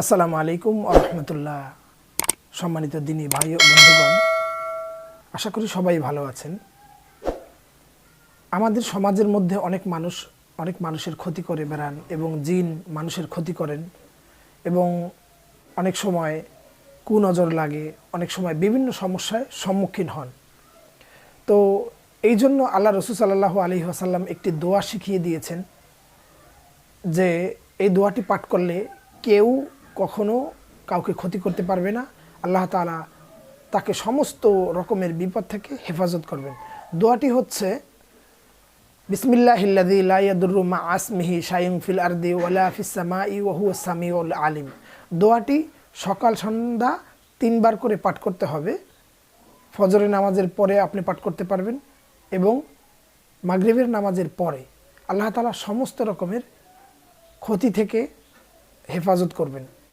আসসালামু আলাইকুম রহমতুল্লাহ। সম্মানিত দিনী ভাই ও বন্ধুগণ, আশা করি সবাই ভালো আছেন। আমাদের সমাজের মধ্যে অনেক মানুষ, অনেক মানুষের ক্ষতি করে বেড়ান এবং জিন মানুষের ক্ষতি করেন এবং অনেক সময় কুনজর লাগে, অনেক সময় বিভিন্ন সমস্যায় সম্মুখীন হন। তো এই জন্য আল্লাহ রসুল সাল্লাহ আলী আসাল্লাম একটি দোয়া শিখিয়ে দিয়েছেন যে, এই দোয়াটি পাঠ করলে কেউ কখনো কাউকে ক্ষতি করতে পারবে না। আল্লাহ তালা তাকে সমস্ত রকমের বিপদ থেকে হেফাজত করবেন। দোয়াটি হচ্ছে বিসমিল্লাহিল্লাদি লাইয়াদুরু ফিল আরদি ওয়ালা সামাই ওহু সামিউল আলিম। দোয়াটি সকাল সন্ধ্যা তিনবার করে পাঠ করতে হবে। ফজরের নামাজের পরে আপনি পাঠ করতে পারবেন এবং মাগরিবের নামাজের পরে আল্লাহ তালা সমস্ত রকমের ক্ষতি থেকে হেফাজত করবেন।